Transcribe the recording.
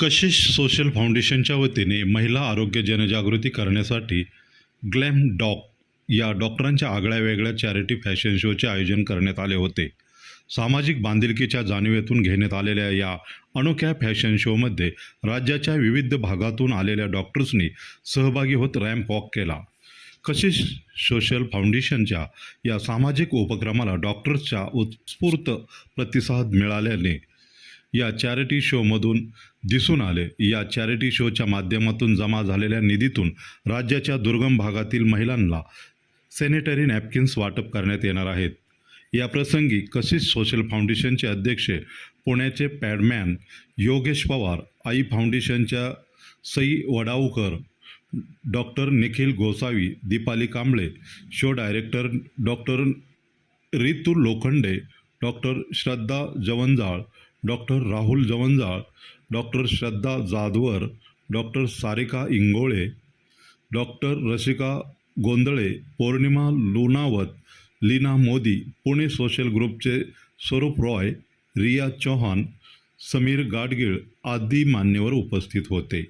कशिश social फाउंडेशनच्या वतीने महिला आरोग्य जनजागृती करण्यासाठी ग्लॅम डॉक या डॉक्टरांच्या आगळ्या वेगळ्या चॅरिटी फॅशन शोचे आयोजन करण्यात आले होते. सामाजिक बांधिलकीच्या जाणीवेतून घेण्यात आलेल्या या अनोख्या फॅशन शोमध्ये राज्याच्या विविध भागातून आलेल्या डॉक्टर्सनी सहभागी होत रॅम्प वॉक केला. कशिश सोशल फाउंडेशनच्या या सामाजिक उपक्रमाला डॉक्टर्सच्या उत्स्फूर्त प्रतिसाद मिळाल्याने या चॅरिटी शोमधून दिसून आले. या चॅरिटी शोच्या माध्यमातून जमा झालेल्या निधीतून राज्याच्या दुर्गम भागातील महिलांना सॅनिटरी नॅपकिन्स वाटप करण्यात येणार आहेत. या प्रसंगी कशिश सोशल फाउंडेशनचे अध्यक्ष पुण्याचे पॅडमॅन योगेश पवार आई फाउंडेशनच्या Sai Vadavkar doctor Nikhil Gosavi Deepali Kamble show director doctor Ritu Lokhande doctor Shraddha Jawanjal doctor Rahul Jawanjal doctor Shraddha Jadhavar doctor Sarika Ingole doctor Rasika Gondhale Pournima Lunawat Leena Modi Pune social ग्रुपचे स्वरूप रॉय रिया चौहान समीर गाडगीळ आदी मान्यवर उपस्थित होते.